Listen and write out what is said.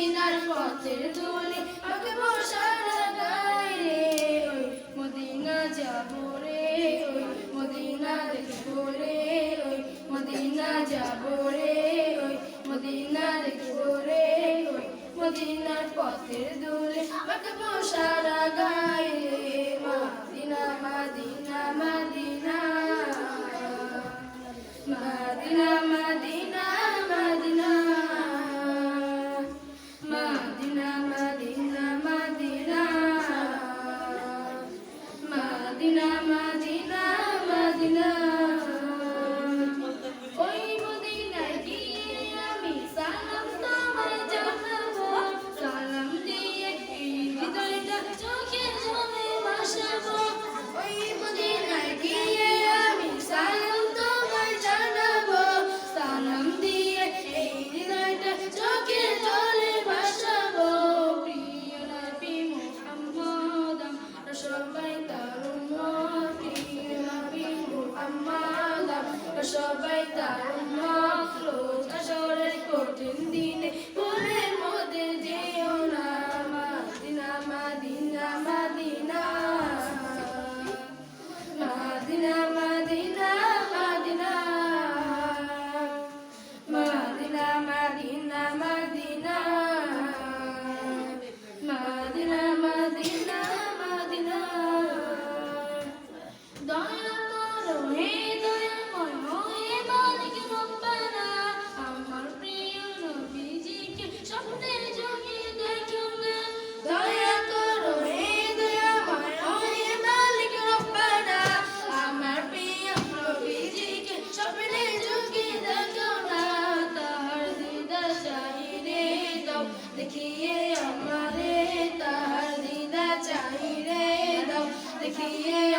মদিনার পথের ধুলি আমাকে বসার গায় রে। ওই মদিনা যাব রে, ওই মদিনা দেখব রে, ওই মদিনা যাব রে, ওই মদিনা দেখব রে, ওই মদিনার পথের ধুলি আমাকে বসার গায় রে। মদিনা মদিনা মদিনা মদিনা মদিনা। সবাই তার yeah.